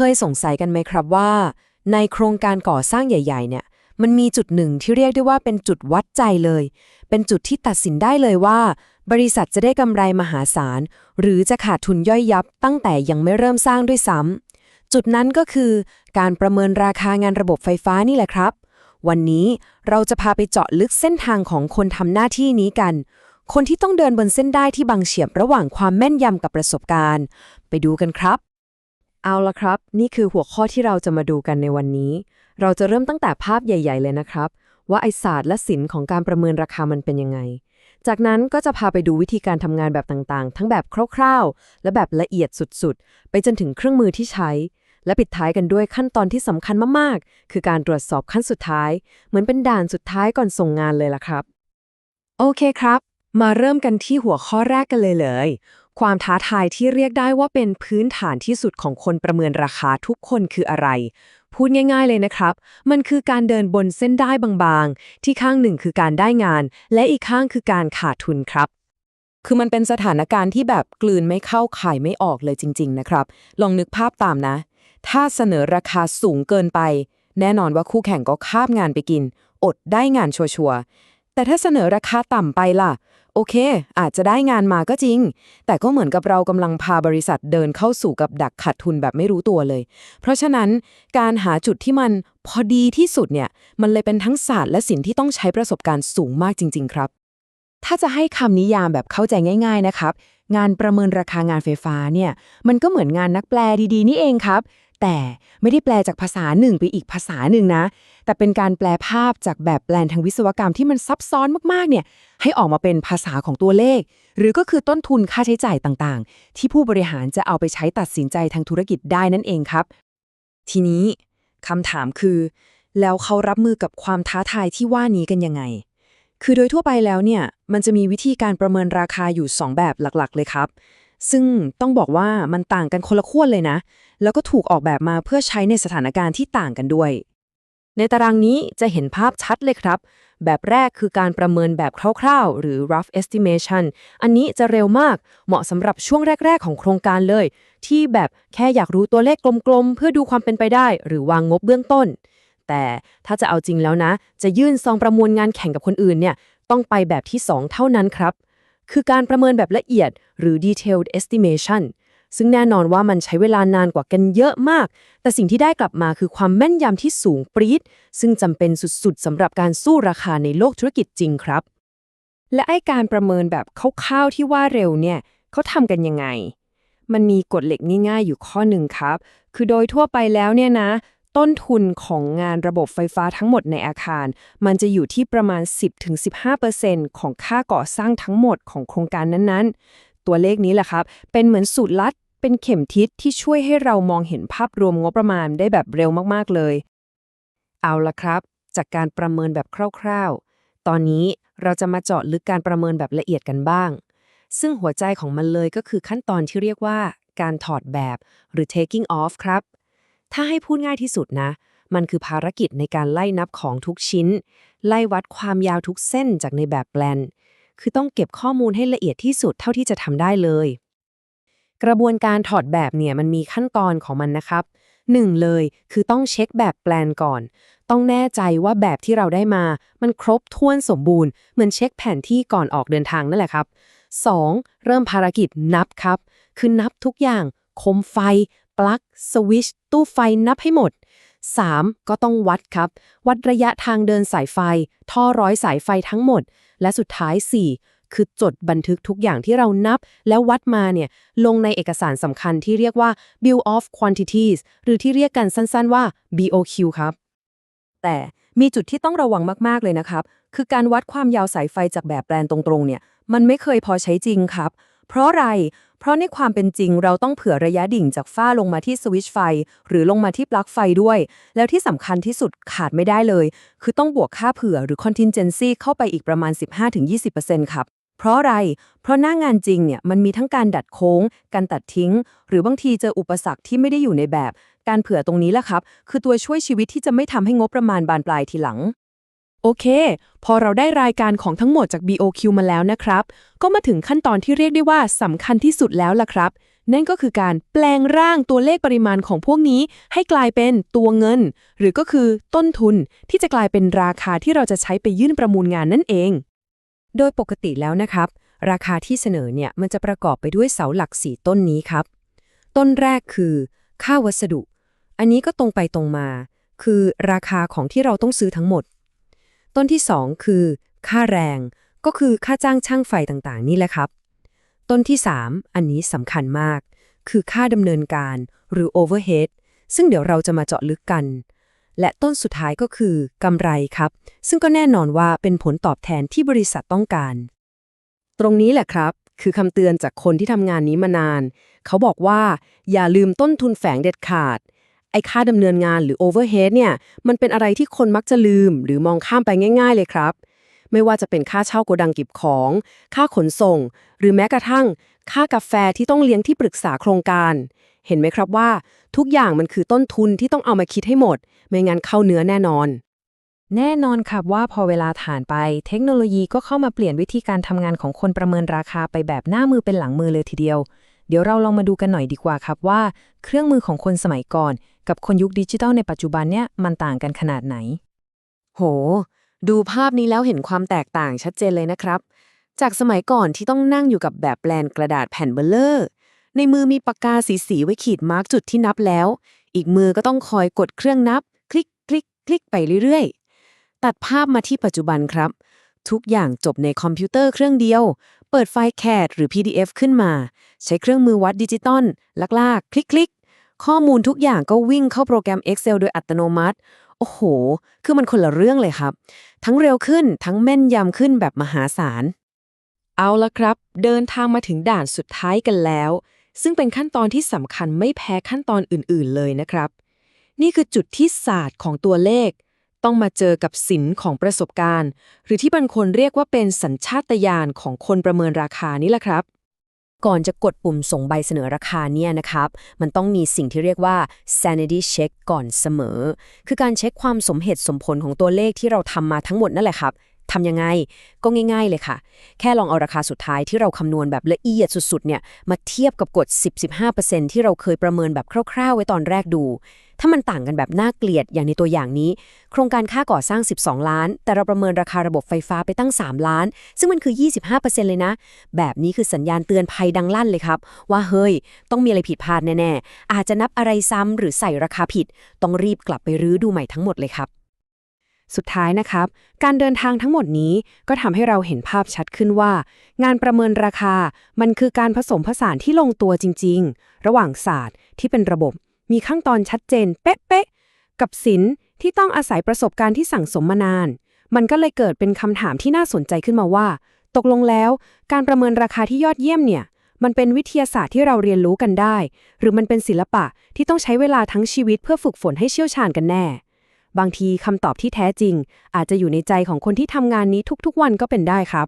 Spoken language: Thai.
เคยสงสัยกันไหมครับว่า ในโครงการก่อสร้างใหญ่ ๆ เนี่ย มันมีจุดหนึ่งที่เรียกได้ว่าเป็นจุดวัดใจเลย เป็นจุดที่ตัดสินได้เลยว่า บริษัทจะได้กำไรมหาศาล หรือจะขาดทุนย่อยยับตั้งแต่ยังไม่เริ่มสร้างด้วยซ้ำจุดนั้นก็คือ การประเมินราคางานระบบไฟฟ้านี่แหละครับ วันนี้เราจะพาไปเจาะลึกเส้นทางของคนทำหน้าที่นี้กันคนที่ต้องเดินบนเส้นได้ที่บังเฉียบระหว่างความแม่นยำกับประสบการณ์ ไปดูกันครับ เอาละครับ นี่คือหัวข้อที่เราจะมาดูกันในวันนี้ เราจะเริ่มตั้งแต่ภาพใหญ่ ๆ เลยนะครับ ว่าไอศาสตร์และศิลป์ของการประเมินราคามันเป็นยังไง จากนั้นก็จะพาไปดูวิธีการทำงานแบบต่างๆ ทั้งแบบคร่าวๆ และแบบละเอียดสุดๆ ไปจนถึงเครื่องมือที่ใช้ และปิดท้ายกันด้วยขั้นตอนที่สำคัญมากๆ คือการตรวจสอบขั้นสุดท้าย เหมือนเป็นด่านสุดท้ายก่อนส่งงานเลยล่ะครับ โอเคครับ มาเริ่มกันที่หัวข้อแรกกันเลยเลย ความท้าทายที่เรียกได้ว่าเป็นพื้นฐานที่สุดของคนประเมินราคาทุกคนคืออะไร พูดง่ายๆเลยนะครับ มันคือการเดินบนเส้นได้บางๆ ที่ข้างหนึ่งคือการได้งาน และอีกข้างคือการขาดทุนครับ คือมันเป็นสถานการณ์ที่แบบกลืนไม่เข้าขายไม่ออกเลยจริง ๆ นะครับ ลองนึกภาพตามนะ ถ้าเสนอราคาสูงเกินไป แน่นอนว่าคู่แข่งก็คาบงานไปกิน อดได้งานชัวร์ๆ แต่ถ้าเสนอราคาต่ำไปล่ะ โอเค อาจจะได้งานมาก็จริง แต่ก็เหมือนกับเรากำลังพาบริษัทเดินเข้าสู่กับดักขาดทุนแบบไม่รู้ตัวเลย เพราะฉะนั้นการหาจุดที่มันพอดีที่สุดเนี่ย มันเลยเป็นทั้งศาสตร์และศิลป์ที่ต้องใช้ประสบการณ์สูงมากจริง ๆ ครับ ถ้าจะให้คำนิยามแบบเข้าใจง่าย ๆ นะครับ งานประเมินราคางานไฟฟ้าเนี่ย มันก็เหมือนงานนักแปลดีๆ นี่เองครับ แต่ไม่ได้แปลจากภาษาหนึ่งไปอีกภาษาหนึ่งนะ แต่เป็นการแปลภาพจากแบบแปลนทางวิศวกรรมที่มันซับซ้อนมากๆเนี่ยให้ออกมาเป็นภาษาของตัวเลข หรือก็คือต้นทุนค่าใช้จ่ายต่างๆ ที่ผู้บริหารจะเอาไปใช้ตัดสินใจทางธุรกิจได้นั่นเองครับ ทีนี้คำถามคือ แล้วเขารับมือกับความท้าทายที่ว่านี้กันยังไง คือโดยทั่วไปแล้วเนี่ยมันจะมีวิธีการประเมินราคาอยู่ 2 แบบหลักๆ เลยครับ ซึ่งต้องบอกว่ามันต่างกันคนละขั้วเลยนะ แล้วก็ถูกออกแบบมาเพื่อใช้ในสถานการณ์ที่ต่างกันด้วย ในตารางนี้จะเห็นภาพชัดเลยครับ แบบแรกคือการประเมินแบบคร่าวๆ หรือ rough estimation อันนี้จะเร็วมาก เหมาะสำหรับช่วงแรก ๆ ของโครงการเลย ที่แบบแค่อยากรู้ตัวเลขกลมๆ เพื่อดูความเป็นไปได้ หรือวางงบเบื้องต้น แต่ถ้าจะเอาจริงแล้วนะ จะยื่นซองประมวลงานแข่งกับคนอื่นเนี่ย ต้องไปแบบที่ 2 เท่านั้นครับ คือการประเมินแบบละเอียด หรือ detailed estimation ซึ่งแน่นอนว่ามันใช้เวลานานกว่ากันเยอะมาก แต่สิ่งที่ได้กลับมาคือความแม่นยำที่สูงปรี๊ด ซึ่งจำเป็นสุดๆสำหรับการสู้ราคาในโลกธุรกิจจริงครับ และไอการประเมินแบบคร่าวๆที่ว่าเร็วเนี่ยเขาทำกันยังไง มันมีกฎเหล็กง่ายๆอยู่ข้อหนึ่งครับ คือโดยทั่วไปแล้วเนี่ยนะ ต้นทุนของงานระบบไฟฟ้าทั้งหมดในอาคาร มันจะอยู่ที่ประมาณ 10-15%ของค่าก่อสร้างทั้งหมดของโครงการนั้นๆ ตัวเลขนี้แหละครับ เป็นเหมือนสูตรลัด เป็นเข็มทิศที่ช่วยให้เรามองเห็นภาพรวมงบประมาณได้แบบเร็วมากๆเลย เอาละครับ จากการประเมินแบบคร่าวๆ ตอนนี้เราจะมาเจาะลึกการประเมินแบบละเอียดกันบ้าง ซึ่งหัวใจของมันเลยก็คือขั้นตอนที่เรียกว่าการถอดแบบหรือ taking off ครับ ถ้าให้พูดง่ายที่สุดนะ มันคือภารกิจในการไล่นับของทุกชิ้น ไล่วัดความยาวทุกเส้นจากในแบบแปลน คือต้องเก็บข้อมูลให้ละเอียดที่สุดเท่าที่จะทำได้เลย กระบวนการถอดแบบเนี่ยมันมีขั้นตอนของมันนะครับหนึ่งเลยคือต้องเช็คแบบแปลนก่อน ต้องแน่ใจว่าแบบที่เราได้มา มันครบถ้วนสมบูรณ์ เหมือนเช็คแผนที่ก่อนออกเดินทางนั่นแหละครับ 2. เริ่มภารกิจนับครับ คือนับทุกอย่าง คมไฟ ปลั๊กสวิชตู้ไฟนับให้หมด 3. ก็ต้องวัดครับ วัดระยะทางเดินสายไฟ ท่อร้อยสายไฟทั้งหมด และสุดท้าย 4. คือจดบันทึกทุกอย่างที่เรานับ แล้ววัดมาเนี่ยลงในเอกสารสำคัญที่เรียกว่า Bill of Quantities หรือที่เรียกกันสั้นๆว่า BOQ ครับ แต่มีจุดที่ต้องระวังมากๆเลยนะครับ คือการวัดความยาวสายไฟจากแบบแปลนตรงๆเนี่ยมันไม่เคยพอใช้จริงครับ เพราะอะไร เพราะในความเป็นจริงเราต้องเผื่อระยะดิ่งจากฝ้าลงมาที่สวิตช์ไฟ หรือลงมาที่ปลั๊กไฟด้วย แล้วที่สำคัญที่สุดขาดไม่ได้เลย คือต้องบวกค่าเผื่อหรือ contingency เข้าไปอีกประมาณ 15-20%ครับเพราะอะไร เพราะหน้างานจริงเนี่ยมันมีทั้งการดัดโค้ง การตัดทิ้ง หรือบางทีเจออุปสรรคที่ไม่ได้อยู่ในแบบ การเผื่อตรงนี้แหละครับ คือตัวช่วยชีวิตที่จะไม่ทำให้งบประมาณบานปลายทีหลัง โอเค พอเราได้รายการของทั้งหมดจาก BOQ มาแล้วนะครับ ก็มาถึงขั้นตอนที่เรียกได้ว่าสำคัญที่สุดแล้วล่ะครับ นั่นก็คือการแปลงร่างตัวเลขปริมาณของพวกนี้ ให้กลายเป็นตัวเงิน หรือก็คือต้นทุนที่จะกลายเป็นราคาที่เราจะใช้ไปยื่นประมูลงานนั่นเอง โดยปกติแล้วนะครับ ราคาที่เสนอเนี่ยมันจะประกอบไปด้วยเสาหลักสีต้นนี้ครับ ต้นแรกคือ ค่าวัสดุ อันนี้ก็ตรงไปตรงมา คือราคาของที่เราต้องซื้อทั้งหมด ต้นที่ 2 คือ ค่าแรง ก็คือค่าจ้างช่างไฟต่างๆ นี่แหละครับ ต้นที่ 3 อันนี้สำคัญมาก คือค่าดำเนินการหรือ overhead ซึ่งเดี๋ยวเราจะมาเจาะลึกกัน และต้นสุดท้ายก็คือกำไรครับ ซึ่งก็แน่นอนว่าเป็นผลตอบแทนที่บริษัทต้องการ ตรงนี้แหละครับ คือคำเตือนจากคนที่ทำงานนี้มานาน เขาบอกว่า อย่าลืมต้นทุนแฝงเด็ดขาด ไอ้ค่าดำเนินงานหรือ overhead เนี่ย มันเป็นอะไรที่คนมักจะลืม หรือมองข้ามไปง่าย ๆ เลยครับ ไม่ว่าจะเป็นค่าเช่าโกดังเก็บของ ค่าขนส่ง หรือแม้กระทั่ง ค่ากาแฟที่ต้องเลี้ยงที่ปรึกษาโครงการ เห็นไหมครับว่า ทุกอย่างมันคือต้นทุนที่ต้องเอามาคิดให้หมด ไม่งั้นเข้าเนื้อแน่นอน แน่นอนครับว่าพอเวลาผ่านไป เทคโนโลยีก็เข้ามาเปลี่ยนวิธีการทำงานของคนประเมินราคาไปแบบหน้ามือเป็นหลังมือเลยทีเดียว เดี๋ยวเราลองมาดูกันหน่อยดีกว่าครับว่า เครื่องมือของคนสมัยก่อน กับคนยุคดิจิทัลในปัจจุบันเนี่ยมันต่างกันขนาดไหน โห ดูภาพนี้แล้วเห็นความแตกต่างชัดเจนเลยนะครับ จากสมัยก่อนที่ต้องนั่งอยู่กับแบบแปลนกระดาษแผ่นเบลเลอร์ ในมือมีปากกาสีสีไว้ขีดมาร์กจุดที่นับแล้ว อีกมือก็ต้องคอยกดเครื่องนับ คลิกคลิกคลิกไปเรื่อยๆ ตัดภาพมาที่ปัจจุบันครับ ทุกอย่างจบในคอมพิวเตอร์เครื่องเดียว เปิดไฟล์ CAD หรือ PDF ขึ้นมา ใช้เครื่องมือวัดดิจิตอลลากๆ คลิกๆ ข้อมูลทุกอย่างก็วิ่งเข้าโปรแกรม Excel โดยอัตโนมัติ โอ้โห คือมันคนละเรื่องเลยครับ ทั้งเร็วขึ้นทั้งแม่นยำขึ้นแบบมหาศาล เอาละครับ เดินทางมาถึงด่านสุดท้ายกันแล้ว ซึ่งเป็นขั้นตอนที่สำคัญไม่แพ้ขั้นตอนอื่น ๆ เลยนะครับ นี่คือจุดที่ศาสตร์ของตัวเลข ต้องมาเจอกับศิลป์ของประสบการณ์ หรือที่บางคนเรียกว่าเป็นสัญชาตญาณของคนประเมินราคานี่แหละครับ ก่อนจะกดปุ่มส่งใบเสนอราคาเนี่ยนะครับ มันต้องมีสิ่งที่เรียกว่า sanity check ก่อนเสมอ คือการเช็คความสมเหตุสมผลของตัวเลขที่เราทำมาทั้งหมดนั่นแหละครับทำยังไง ก็ง่าย ๆ เลยค่ะ แค่ลองเอาราคาสุดท้ายที่เราคำนวณแบบละเอียดสุด ๆ เนี่ย มาเทียบกับกฎ 10-15%ที่เราเคยประเมินแบบคร่าว ๆ ไว้ตอนแรกดู ถ้ามันต่างกันแบบน่าเกลียดอย่างในตัวอย่างนี้ โครงการค่าก่อสร้าง 12 ล้าน แต่เราประเมินราคาระบบไฟฟ้าไปตั้ง 3 ล้าน ซึ่งมันคือ 25%เลยนะ แบบนี้คือสัญญาณเตือนภัยดังลั่นเลยครับ ว่าเฮ้ย ต้องมีอะไรผิดพลาดแน่ๆ อาจจะนับอะไรซ้ำหรือใส่ราคาผิด ต้องรีบกลับไปรื้อดูใหม่ทั้งหมดเลยครับสุดท้ายนะครับ การเดินทางทั้งหมดนี้ก็ทำให้เราเห็นภาพชัดขึ้นว่า งานประเมินราคา มันคือการผสมผสานที่ลงตัวจริง ๆ ระหว่างศาสตร์ที่เป็นระบบ มีขั้นตอนชัดเจน เป๊ะๆกับศิลที่ต้องอาศัยประสบการณ์ที่สั่งสมมานาน มันก็เลยเกิดเป็นคำถามที่น่าสนใจขึ้นมาว่า ตกลงแล้ว การประเมินราคาที่ยอดเยี่ยมเนี่ย มันเป็นวิทยาศาสตร์ที่เราเรียนรู้กันได้ หรือมันเป็นศิลปะที่ต้องใช้เวลาทั้งชีวิตเพื่อฝึกฝนให้เชี่ยวชาญกันแน่ บางทีคำตอบที่แท้จริง อาจจะอยู่ในใจของคนที่ทำงานนี้ทุกๆ วันก็เป็นได้ครับ